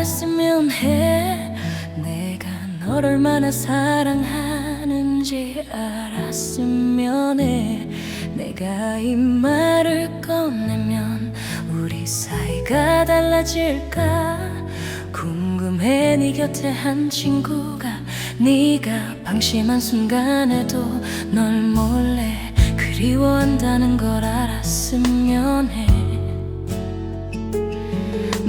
알았으면 해. 내가 널 얼마나 사랑하는지 알았으면 해. 내가 이 말을 꺼내면 우리 사이가 달라질까? 궁금해 네 곁에 한 친구가 네가 방심한 순간에도 널 몰래 그리워한다는 걸 알았으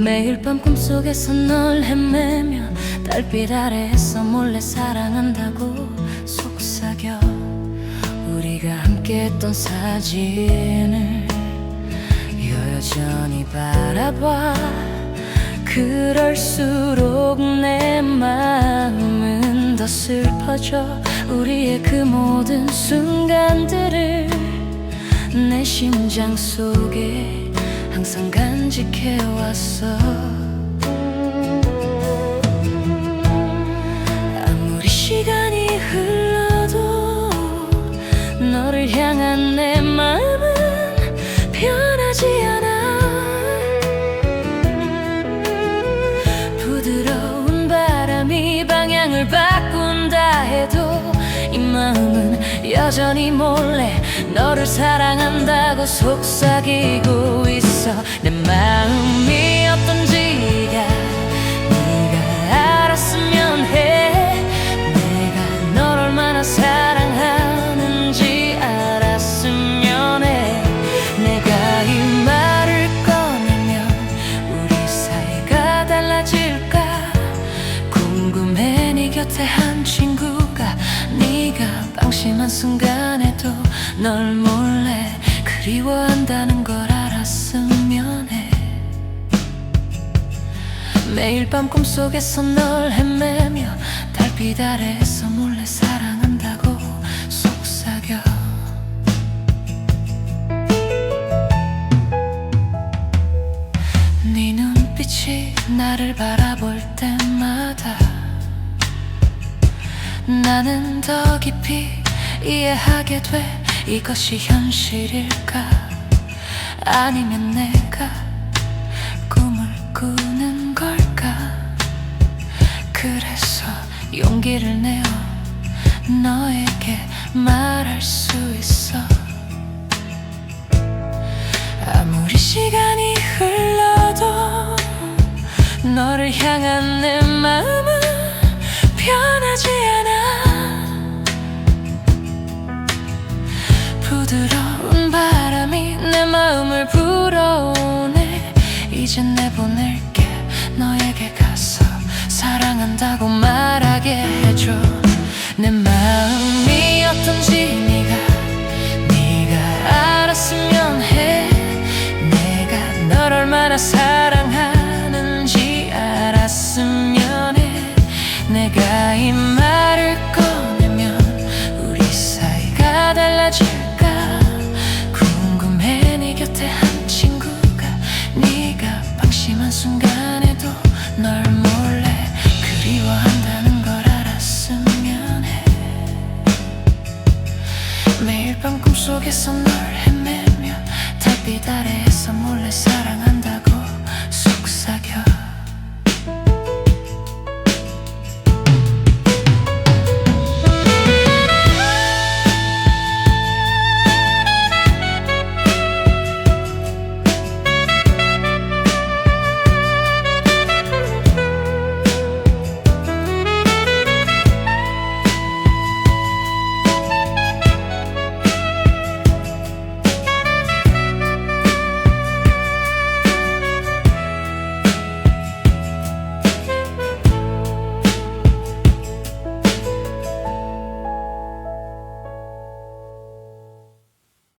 매일 밤 꿈속에서 널 헤매며 달빛 아래에서 몰래 사랑한다고 속삭여. 우리가 함께 했던 사진을 여전히 바라봐. 그럴수록 내 마음은 더 슬퍼져. 우리의 그 모든 순간들을 내 심장 속에 항상 간직해왔어. 아무리 시간이 흘러도 너를 향한 내 마음은 변하지 않아. 부드러운 바람이 방향을 이 마음은 여전히 몰래 너를 사랑한다고 속삭이고 있어. 내 마음이 어떤지가 네가 알았으면 해. 내가 널 얼마나 사랑하는지 알았으면 해. 내가 이 말을 꺼내면 우리 사이가 달라질까? 궁금해 네 곁에 한 친구가 네가 방심한 순간에도 널 몰래 그리워한다는 걸 알았으면 해. 매일 밤 꿈속에서 널 헤매며 달빛 아래에서 몰래 사랑한다고 속삭여. 네 눈빛이 나를 바라 나는 더 깊이 이해하게 돼. 이것이 현실일까? 아니면 내가 꿈을 꾸는 걸까? 그래서 용기를 내어 너에게 말할 수 있어. 아무리 시간이 흘러도 너를 향한 내 마음 이제 내보낼게. 너에게 가서 사랑한다고 말하게 해줘. 내 마음이 어떤지 네가 네가 알았으면 해. 내가 널 얼마나 사랑하는지 알았으면 해. 내가 이 말을 꺼내면 우리 사이가 달라질 어디서 널 헤매며 달빛 아래